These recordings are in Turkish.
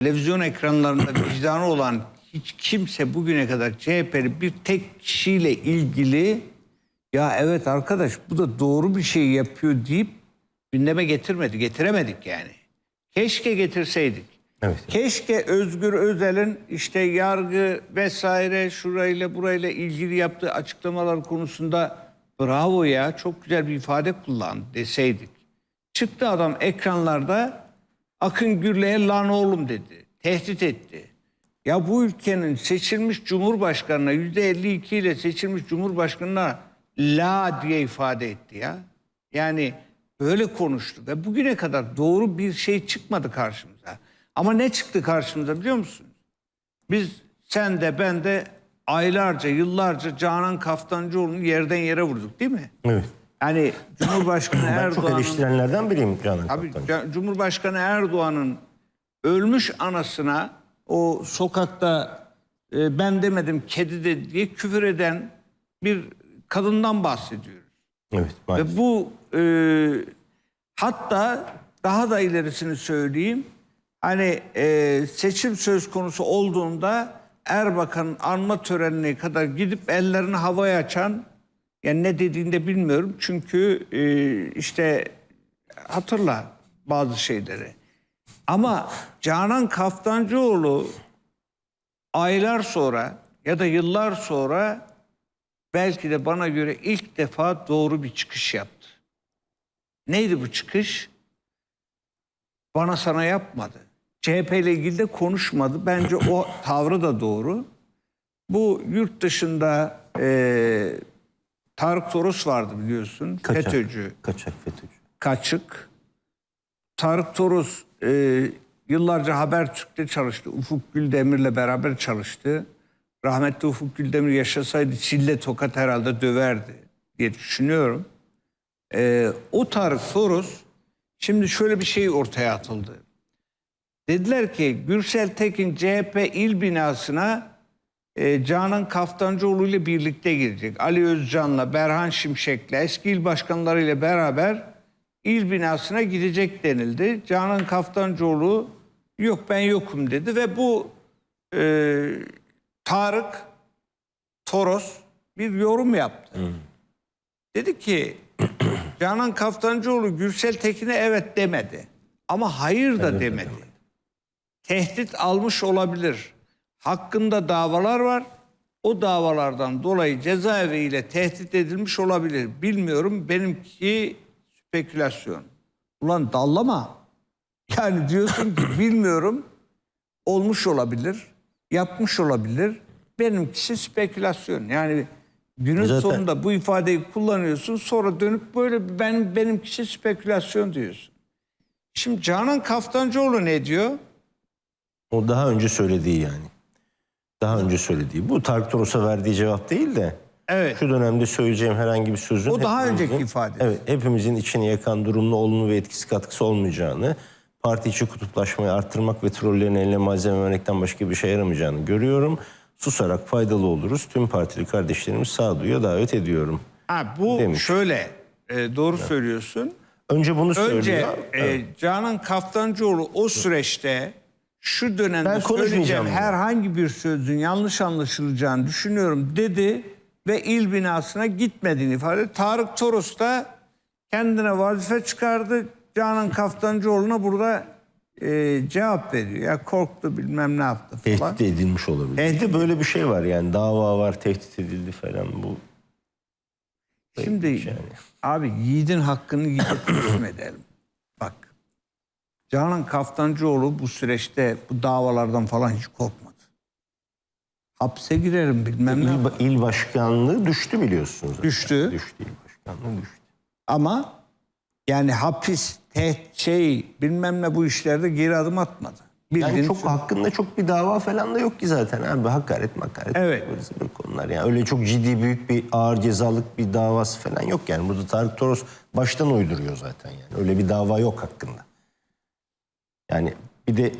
televizyon ekranlarında vicdanı olan hiç kimse bugüne kadar CHP'li bir tek kişiyle ilgili ya evet arkadaş bu da doğru bir şey yapıyor deyip gündeme getirmedi. Getiremedik yani. Keşke getirseydik. Evet. Keşke Özgür Özel'in işte yargı vesaire şurayla burayla ilgili yaptığı açıklamalar konusunda bravo ya çok güzel bir ifade kullan deseydik. Çıktı adam ekranlarda Akın Gürley'e lan oğlum dedi. Tehdit etti. Ya bu ülkenin seçilmiş cumhurbaşkanına yüzde 52 ile seçilmiş cumhurbaşkanına la diye ifade etti ya. Yani böyle konuştu ve bugüne kadar doğru bir şey çıkmadı karşımıza. Ama ne çıktı karşımıza biliyor musunuz? Biz sen de ben de aylarca yıllarca Canan Kaftancıoğlu'nu yerden yere vurduk değil mi? Evet. Yani Cumhurbaşkanı Ben çok Erdoğan'ın eleştirenlerden biriyim Canan Tabii Kaptan. Cumhurbaşkanı Erdoğan'ın ölmüş anasına o sokakta e, ben demedim kedi de diye küfür eden bir kadından bahsediyoruz. Evet. maalesef. Ve bu e, hatta daha da ilerisini söyleyeyim. Hani e, seçim söz konusu olduğunda Erbakan'ın anma törenine kadar gidip ellerini havaya açan yani ne dediğini de bilmiyorum. Çünkü e, işte hatırla bazı şeyleri. Ama Canan Kaftancıoğlu aylar sonra ya da yıllar sonra belki de bana göre ilk defa doğru bir çıkış yaptı. Neydi bu çıkış? Bana sana yapmadı. CHP ile ilgili de konuşmadı. Bence o tavrı da doğru. Bu yurt dışında e, Tarık Toros vardı biliyorsun. Kaçak. FETÖ'cü, Kaçak FETÖ'cü. kaçık. Tarık Toros e, yıllarca Habertürk'te çalıştı. Ufuk Güldemir'le beraber çalıştı. Rahmetli Ufuk Güldemir yaşasaydı çille tokat herhalde döverdi diye düşünüyorum. E, o Tarık Toros şimdi şöyle bir şey ortaya atıldı. Dediler ki Gürsel Tekin CHP il binasına e, Canan Kaftancıoğlu ile birlikte girecek. Ali Özcan'la, Berhan Şimşek'le, eski il başkanlarıyla beraber il binasına gidecek denildi. Canan Kaftancıoğlu yok ben yokum dedi ve bu e, Tarık Toros bir yorum yaptı. Dedi ki Canan Kaftancıoğlu Gürsel Tekin'e evet demedi. Ama hayır da demedi. Tehdit almış olabilir. Hakkında davalar var. O davalardan dolayı cezaeviyle tehdit edilmiş olabilir. Bilmiyorum. Benimki spekülasyon. Ulan dallama. Yani diyorsun ki bilmiyorum. Olmuş olabilir. Yapmış olabilir. Benimkisi spekülasyon. Yani günün Zaten- sonunda bu ifadeyi kullanıyorsun. Sonra dönüp böyle ben benimkisi spekülasyon diyorsun. Şimdi Canan Kaftancıoğlu ne diyor? O daha önce söylediği yani. Daha önce söylediği. Bu Tarık Toros'a verdiği cevap değil de Evet. şu dönemde söyleyeceğim herhangi bir sözün O daha hepimizin- önceki ifade. Evet, hepimizin içini yakan durumlu olumlu ve etkisi katkısı olmayacağını, parti içi kutuplaşmayı arttırmak ve trollerin eline malzeme vermekten başka bir şey yaramayacağını görüyorum. Susarak faydalı oluruz. Tüm partili kardeşlerimiz sağduyuya davet ediyorum. Ha, bu Demiş. şöyle e, doğru söylüyorsun. Önce bunu Önce söylüyor. e, Canan Kaftancıoğlu o süreçte şu dönemde Ben söyleyeceğim bunu. herhangi bir sözün yanlış anlaşılacağını düşünüyorum dedi ve il binasına gitmediğini ifade. Tarık Toros da kendine vazife çıkardı. Canan Kaftancıoğlu'na burada e, cevap veriyor. Ya korktu bilmem ne yaptı falan. Tehdit edilmiş olabilir. Tehdit- böyle bir şey var yani dava var, tehdit edildi falan bu. Şimdi yani. abi yiğidin hakkını teslim edelim. Bak Canan Kaftancıoğlu bu süreçte bu davalardan falan hiç korkmadı. Hapse girerim bilmem ne. İl, il başkanlığı düştü biliyorsunuz. zaten. Düştü. Düştü il başkanlığı düştü. Ama yani hapis, tehdit, şey bilmem ne bu işlerde geri adım atmadı. Yani Bildiğin çok hakkında çok bir dava falan da yok ki zaten abi hakaret makaret Evet. zıvır konular yani öyle çok ciddi büyük bir ağır cezalık bir davası falan yok yani burada Tarık Toros baştan uyduruyor zaten yani öyle bir dava yok hakkında. Yani bir de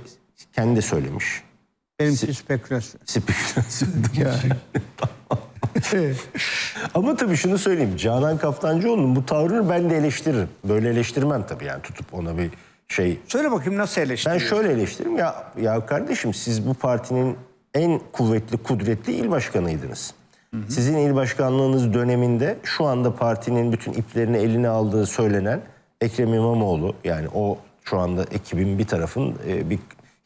kendi de söylemiş. benimki spekülasyon. Spekülasyon Ama tabii şunu söyleyeyim. Canan Kaftancıoğlu'nun bu tavrını ben de eleştiririm. Böyle eleştirmem tabii yani tutup ona bir şey Söyle bakayım nasıl Ben eleştiriyorsun? şöyle eleştiririm ya ya kardeşim siz bu partinin en kuvvetli, kudretli il başkanıydınız. Sizin il başkanlığınız döneminde şu anda partinin bütün iplerini eline aldığı söylenen Ekrem İmamoğlu yani o şu anda ekibin bir tarafın e, bir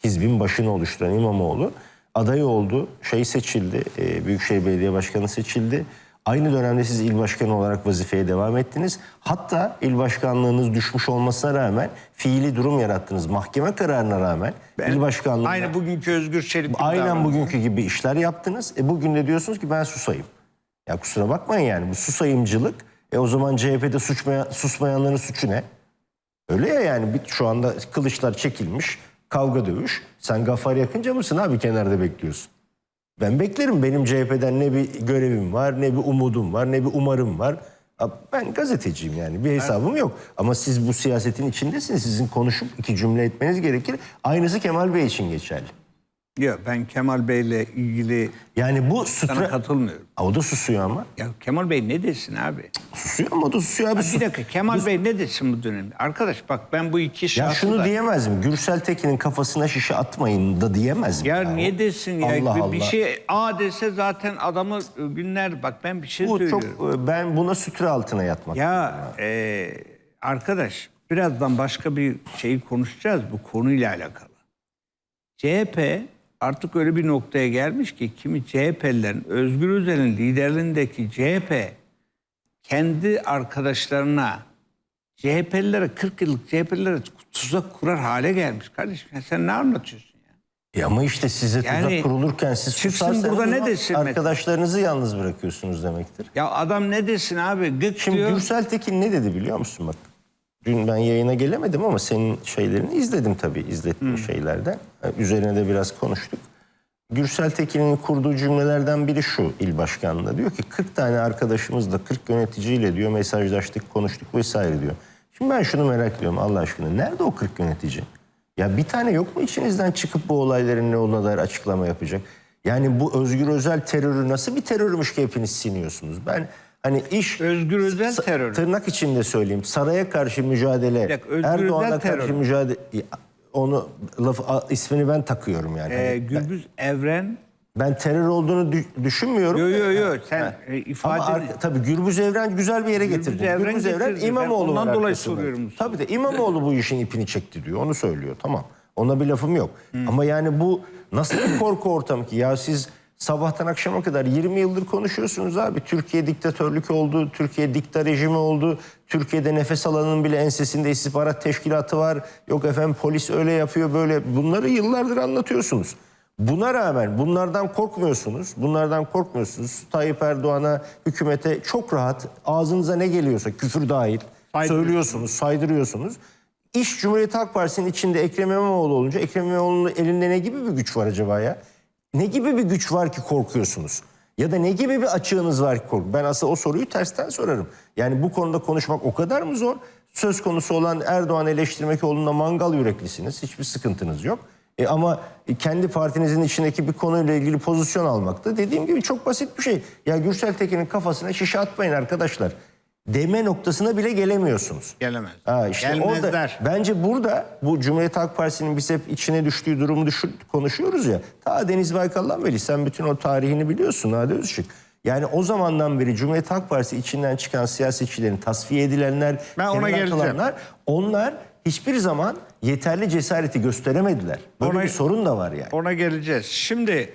hizbin başını oluşturan İmamoğlu aday oldu. Şey seçildi. E, Büyükşehir Belediye Başkanı seçildi. Aynı dönemde siz il başkanı olarak vazifeye devam ettiniz. Hatta il başkanlığınız düşmüş olmasına rağmen fiili durum yarattınız. Mahkeme kararına rağmen il başkanlığı Aynı bugünkü Özgür Çelik aynen bugünkü gibi işler yaptınız. E bugün de diyorsunuz ki ben susayım. Ya kusura bakmayın yani bu susayımcılık. E o zaman CHP'de suçmaya, susmayanların suçu ne? Öyle ya yani şu anda kılıçlar çekilmiş, kavga dövüş. Sen Gaffar yakınca mısın abi kenarda bekliyorsun? Ben beklerim. Benim CHP'den ne bir görevim var, ne bir umudum var, ne bir umarım var. Ben gazeteciyim yani bir hesabım yok. Ama siz bu siyasetin içindesiniz. Sizin konuşup iki cümle etmeniz gerekir. Aynısı Kemal Bey için geçerli. Yok ben Kemal Bey'le ilgili Yani bu sana sutra... katılmıyorum. O da susuyor ama. Ya Kemal Bey ne desin abi? Susuyor ama o da susuyor abi. Bir dakika Kemal Bey ne desin bu dönemde? Arkadaş bak ben bu iki Ya şahsı şunu da- diyemez mi? Gürsel Tekin'in kafasına şişe atmayın da diyemez mi? Ya niye desin ya? Allah bir, Allah. bir şey A dese zaten adamı e, günler bak ben bir şey Bu çok söylüyorum. ben buna sütre altına yatmak. Ya e, arkadaş birazdan başka bir şeyi konuşacağız bu konuyla alakalı. CHP artık öyle bir noktaya gelmiş ki kimi CHP'lilerin Özgür Özel'in liderliğindeki CHP kendi arkadaşlarına CHP'lilere 40 yıllık CHP'lilere tuzak kurar hale gelmiş. Kardeşim ya sen ne anlatıyorsun ya? E ama işte size tuzak Yani kurulurken siz çıksın burada ne desin Arkadaşlarınızı yalnız bırakıyorsunuz demektir. Ya adam ne desin abi? Gık Şimdi diyor. Gürsel Tekin ne dedi biliyor musun bak? Dün ben yayına gelemedim ama senin şeylerini izledim tabii izlettiğin şeylerden. E, Üzerine de biraz konuştuk. Gürsel Tekin'in kurduğu cümlelerden biri şu il başkanlığında. Diyor ki 40 tane arkadaşımızla 40 yöneticiyle diyor mesajlaştık, konuştuk vesaire diyor. Şimdi ben şunu merak ediyorum Allah aşkına. Nerede o 40 yönetici? Ya bir tane yok mu içinizden çıkıp bu olayların ne olduğuna dair açıklama yapacak? Yani bu Özgür Özel terörü nasıl bir terörmüş ki hepiniz siniyorsunuz? Ben hani iş... Özgür Özel terörü. Tırnak içinde söyleyeyim. Saraya karşı mücadele, Özgür Erdoğan'a karşı mücadele... Onu laf ismini ben takıyorum yani. Ee, Hani Gürbüz Evren ben terör olduğunu dü- düşünmüyorum. Yo yo yo sen e, Ama ifade ar- tabii Gürbüz Evren güzel bir yere getirdi. Evren Gürbüz Evren getirdi. İmamoğlu Ben ondan dolayı soruyorum. Tabii de İmamoğlu bu işin ipini çekti diyor. Onu söylüyor. Tamam. Ona bir lafım yok. Ama yani bu nasıl bir korku ortamı ki? Ya siz sabahtan akşama kadar 20 yıldır konuşuyorsunuz abi. Türkiye diktatörlük oldu. Türkiye dikta rejimi oldu. Türkiye'de nefes alanın bile ensesinde istihbarat teşkilatı var. Yok efendim polis öyle yapıyor böyle. Bunları yıllardır anlatıyorsunuz. Buna rağmen bunlardan korkmuyorsunuz. Bunlardan korkmuyorsunuz. Tayyip Erdoğan'a, hükümete çok rahat ağzınıza ne geliyorsa küfür dahil söylüyorsunuz, saydırıyorsunuz. İş Cumhuriyet Halk Partisi'nin içinde Ekrem İmamoğlu olunca Ekrem İmamoğlu'nun elinde ne gibi bir güç var acaba ya? Ne gibi bir güç var ki korkuyorsunuz? Ya da ne gibi bir açığınız var ki korku? Ben aslında o soruyu tersten sorarım. Yani bu konuda konuşmak o kadar mı zor? Söz konusu olan Erdoğan eleştirmek yolunda mangal yüreklisiniz. Hiçbir sıkıntınız yok. E ama kendi partinizin içindeki bir konuyla ilgili pozisyon almakta dediğim gibi çok basit bir şey. Ya Gürsel Tekin'in kafasına şişe atmayın arkadaşlar. Deme noktasına bile gelemiyorsunuz. gelemez. Ha işte Gelmezler. orada bence burada bu Cumhuriyet Halk Partisi'nin biz hep içine düştüğü durumu düşün, konuşuyoruz ya. Ta Deniz Baykal'dan beri sen bütün o tarihini biliyorsun Nade Özışık. Yani o zamandan beri Cumhuriyet Halk Partisi içinden çıkan siyasetçilerin tasfiye edilenler, Ben ona geleceğim. kalanlar, onlar hiçbir zaman yeterli cesareti gösteremediler. Böyle Ona- bir sorun da var yani. Ona geleceğiz. Şimdi